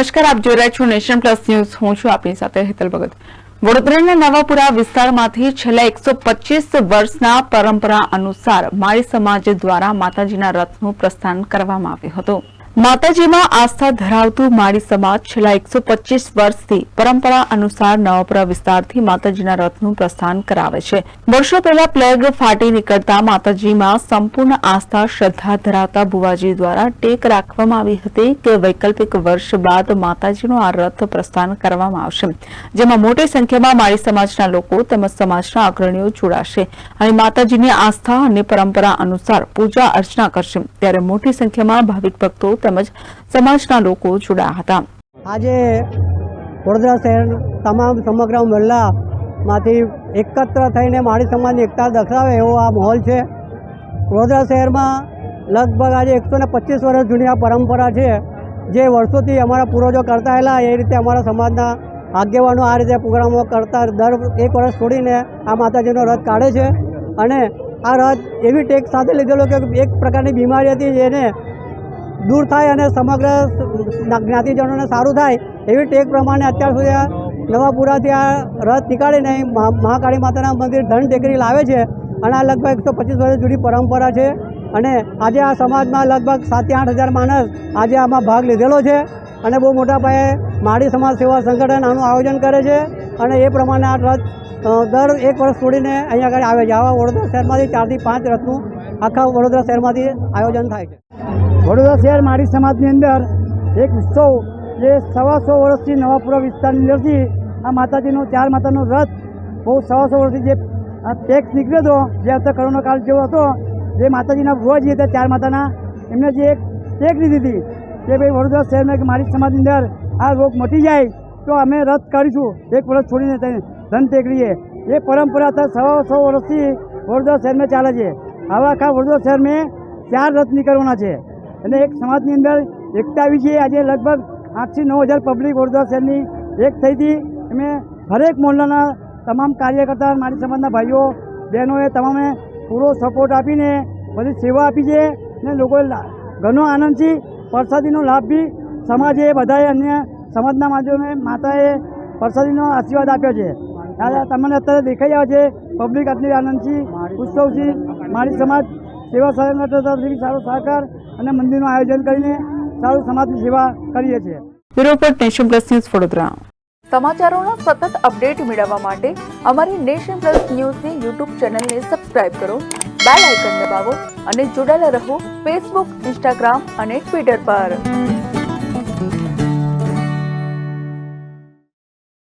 નમસ્કાર, આપ જોઈ રહ્યા છો નેશન પ્લસ ન્યૂઝ. હું છું આપની સાથે હેતલ ભગત. વડોદરાના નવાપુરા વિસ્તારમાંથી છેલ્લા એકસો પચીસ વર્ષના પરંપરા અનુસાર માળી સમાજ દ્વારા માતાજીના રથનું પ્રસ્થાન કરવામાં આવ્યું હતું. માતાજીમાં આસ્થા ધરાવતું માળી સમાજ છેલ્લા એકસો પચીસ વર્ષથી પરંપરા અનુસાર નવાપુરા વિસ્તારથી માતાજીના રથનું પ્રસ્થાન કરાવે છે. વર્ષો પહેલા પ્લેગ ફાટી નીકળતા માતાજીમાં સંપૂર્ણ આસ્થા શ્રદ્ધા ધરાવતા બુવાજી દ્વારા ટેક રાખવામાં આવી હતી કે વૈકલ્પિક વર્ષ બાદ માતાજીનું આ રથ પ્રસ્થાન કરવામાં આવશે. જેમાં મોટી સંખ્યામાં માળી સમાજના લોકો તેમજ સમાજના અગ્રણીઓ જોડાશે અને માતાજીની આસ્થા અને પરંપરા અનુસાર પૂજા અર્ચના કરશે. ત્યારે મોટી સંખ્યામાં ભાવિક ભક્તો તેમજ સમાજના લોકો જોડાયા હતા. આજે વડોદરા શહેર તમામ સમગ્ર મહિલામાંથી એકત્ર થઈને માળી સમાજની એકતા દર્શાવે એવો આ માહોલ છે. વડોદરા શહેરમાં લગભગ આજે એકસો ને પચીસ વર્ષ જૂની આ પરંપરા છે. જે વર્ષોથી અમારા પૂર્વજો કરતા આવેલા, એ રીતે અમારા સમાજના આગેવાનો આ રીતે પ્રોગ્રામો કરતા દર એક વર્ષ છોડીને આ માતાજીનો રથ કાઢે છે. અને આ રથ એવી ટેક સાથે લીધેલો કે એક પ્રકારની બીમારી હતી જેને દૂર થાય અને સમગ્ર જ્ઞાતિજનોને સારું થાય એવી ટેક પ્રમાણે અત્યાર સુધી આ નવાપુરાથી આ રથ નીકાળીને મહાકાળી માતાના મંદિર ધન ટેકરી લાવે છે અને આ લગભગ એકસો પચીસ વર્ષ જૂની પરંપરા છે અને આજે આ સમાજમાં લગભગ સાતથી આઠ હજાર માણસ આજે આમાં ભાગ લીધેલો છે અને બહુ મોટા પાયે માળી સમાજ સેવા સંગઠન આનું આયોજન કરે છે અને એ પ્રમાણે આ રથ દર એક વર્ષ છોડીને અહીંયા આગળ આવે છે. આવા વડોદરા શહેરમાંથી ચારથી પાંચ રથનું આખા વડોદરા શહેરમાંથી આયોજન થાય છે. વડોદરા શહેર માળી સમાજની અંદર એક ઉત્સવ જે સવા સો વર્ષથી નવાપુરા વિસ્તારની અંદરથી આ માતાજીનો, ચાર માતાનો રથ બહુ સવા સો વર્ષથી જે આ ટેક્સ નીકળ્યો હતો, જે અત્યારે કરોના કાળ જેવો હતો, જે માતાજીના ભુવાજી હતા, ચાર માતાના, એમને જે એક ટેક લીધી હતી કે ભાઈ વડોદરા શહેરમાં એક માળી સમાજની અંદર આ રોગ મટી જાય તો અમે રથ કાઢીશું. એક વર્ષ છોડીને ધન ટેકરીએ એ પરંપરા અત્યારે સવા સો વર્ષથી વડોદરા શહેરમાં ચાલે છે. આવા આખા વડોદરા શહેરમાં ચાર રથ નીકળવાના છે. અને એક સમાજની અંદર એકતા આવી છે. આજે લગભગ આઠથી નવ હજાર પબ્લિક વડોદરા શહેરની એક થઈ હતી. અમે હરેક મોહલ્લાના તમામ કાર્યકર્તા મારી સમાજના ભાઈઓ, બહેનોએ તમામે પૂરો સપોર્ટ આપીને બધી સેવા આપી છે ને લોકોએ ઘણો આનંદ છે. પ્રસાદીનો લાભ બી સમાજે, બધાએ અન્ય સમાજના માધ્યમે માતાએ પ્રસાદીનો આશીર્વાદ આપ્યો છે. તમને અત્યારે દેખાઈ આવે છે. પબ્લિક આટલી આનંદથી ઉત્સવથી મારી સમાજ સેવા સંગઠન તરફથી સારો સહકાર અને મંદિરનું આયોજન કરીને સારું સમાજની સેવા કરીએ છીએ. Report nation plus news Vadodara. સમાચારોનો સતત અપડેટ મેળવવા માટે અમારી નેશન પ્લસ ન્યૂઝની યુટ્યુબ ચેનલને સબસ્ક્રાઇબ કરો બેલ આઇકન દબાવો અને જોડાયેલા રહો ફેસબુક ઇન્સ્ટાગ્રામ અને ટ્વિટર પર.